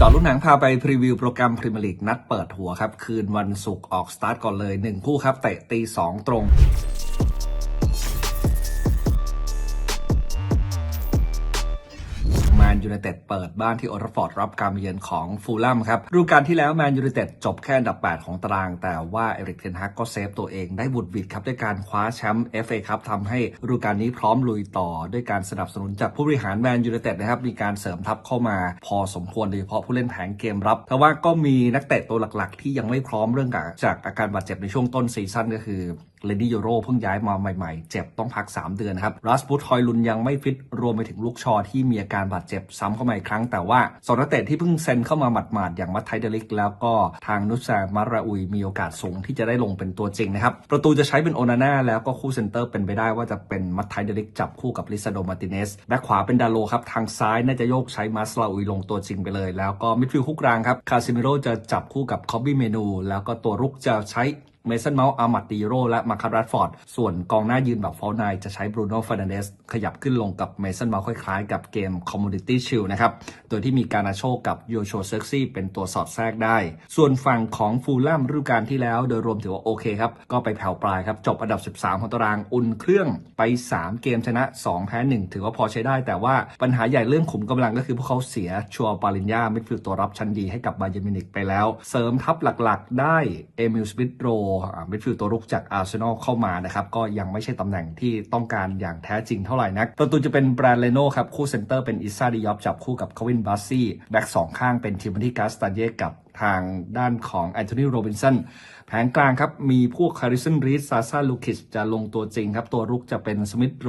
จอรุ่นหนังพาไปพรีวิวโปรแกรมพรีเมียร์ลีกนัดเปิดหัวครับ คืนวันศุกร์ออกสตาร์ทก่อนเลย 1 คู่ครับเตะตีสองตรง ยูไนเต็ดเปิดบ้านที่โอลด์แทัฟอร์ดรับการเยือนของฟูลแลมครับฤดูกาลที่แล้วแมนยูไนเต็ดจบแค่อันดับ 8 ของตาราง แต่ว่าเอริกเทนฮักก็เซฟตัวเองได้บุดหวิดครับด้วยการคว้าแชมป์ FA ครับทำให้ฤดูกาลนี้พร้อมลุยต่อ ด้วยการสนับสนุนจากผู้บริหารแมนยูไนเต็ดนะครับมีการเสริมทัพเข้ามา พอสมควรโดยเฉพาะผู้เล่นแผงเกมรับแต่ว่าก็มีนักเตะตัวหลักๆ ที่ยังไม่พร้อมเรื่องจากอาการบาดเจ็บในช่วงต้นซีซั่นก็คือเลนดี้ยูโรเพิ่งย้ายมาใหม่ๆ เจ็บต้องพัก 3 เดือนครับรัสบุตฮอยลุนยังไม่ฟิตรวมไปถึงลูกชอที่มีอาการบาดเจ็บซ้ำเข้ามาอีกครั้ง แต่ว่าสองนักเตะที่เพิ่งเซ็นเข้ามาหมาดๆอย่างมัตไทเดลิก แล้วก็ทางนุสซามาราอุยมีโอกาสสูงที่จะได้ลงเป็นตัวจริงนะครับ ประตูจะใช้เป็นโอนาน่าแล้วก็คู่เซนเตอร์เป็นไปได้ว่าจะเป็นมัตไทเดลิกจับคู่กับลิซาโดมาติเนสแบ็คขวาเป็นดาโลครับทางซ้ายน่าจะโยกใช้มาสลาอุยลงตัวจริงไปเลย แล้วก็มิดฟิลด์คู่กลางครับคาซิเมโรจะจับคู่กับคอบบี้เมนูแล้วก็ตัวรุกจะใช้ เมสันเมาส์อามัดดีโรและมาคารัสฟอร์ด ส่วนกองหน้ายืนแบบฟอลไนจะใช้บรูโน่ฟ r น a นเดสขยับขึ้นลงกับเมสันเมาส์คล้ายๆ กับเกมคอมมูนิตี้ชิลนะครับ โดยที่มีการาโชกับโยโชเซ็กซี่เป็นตัวสอดแทรกได้ ส่วนฝั่งของฟูลแลมฤดูกาลที่แล้วโดยรวมถือว่าโอเคครับ ก็ไปแผ่วปลายครับ จบอันดับ 13 ของตารางอุ่นเครื่องไป 3 เกมชนะ 2 แพ้ 1 ถือว่าพอใช้ได้ แต่ว่าปัญหาใหญ่เรื่องขุมกำลังก็คือพวกเขาเสียชัวปาลินยามิดฟิลด์ตัวรับชั้นดีให้กับบาเยร์นมินิกไปแล้ว เสริมทัพหลักๆ ได้เอมิลสมิธโรมิดฟิลด์ตัวรุกจากอาร์เซนอลเข้ามานะครับก็ยังไม่ใช่ตำแหน่งที่ต้องการอย่างแท้จริงเท่าไหร่นักประตูจะเป็นแบรนเลโน่ครับคู่เซนเตอร์เป็นอิซาดิยอฟจับคู่กับควินบัสซี่แบ็กสองข้างเป็นทิมบันที่กาสตาเย่กับ ทางด้านของแอนโทนีโรบินสันแผงกลางครับ มีพวกคาริสันรีสซาซาลูคิสจะลงตัวจริงครับ ตัวรุกจะเป็นสมิธโร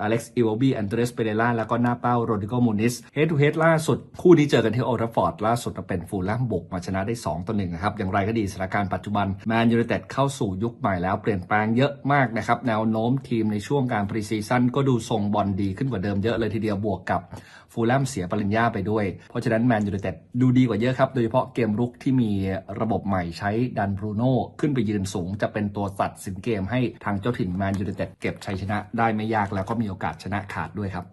อเล็กซ์อิวบีแอนเดรสเปเรล่าแล้วก็หน้าเป้าโรดิโกมูนิสเฮดทูเฮดล่าสุด คู่นี้เจอกันที่โอลด์แทัฟอร์ดล่าสุดเป็นฟูลแลมบุกมาชนะได้ 2 ต่อ1นะครับ อย่างไรก็ดีสถานการณ์ปัจจุบันแมนยูไนเต็ดเข้าสู่ยุคใหม่แล้วเปลี่ยนแปลงเยอะมากนะครับแนวโน้มทีมในช่วงการพรีซีซั่นก็ดูทรงบอลดีขึ้นกว่าเดิมเยอะเลยทีเดียวบวกกับฟูลแลมเสียปริญญาไปด้วยเพราะฉะนั้นแมนยูไนเต็ดดูดีกว่าเยอะครับโดยเฉพาะเกมรุกที่มีระบบใหม่ใช้ดันบรูโน่ขึ้นไปยืนสูง จะเป็นตัวตัดสินเกมให้ทางเจ้าถิ่นแมนยูไนเต็ดเก็บชัยชนะได้ไม่ยากแล้วก็มีโอกาสชนะขาดด้วยครับ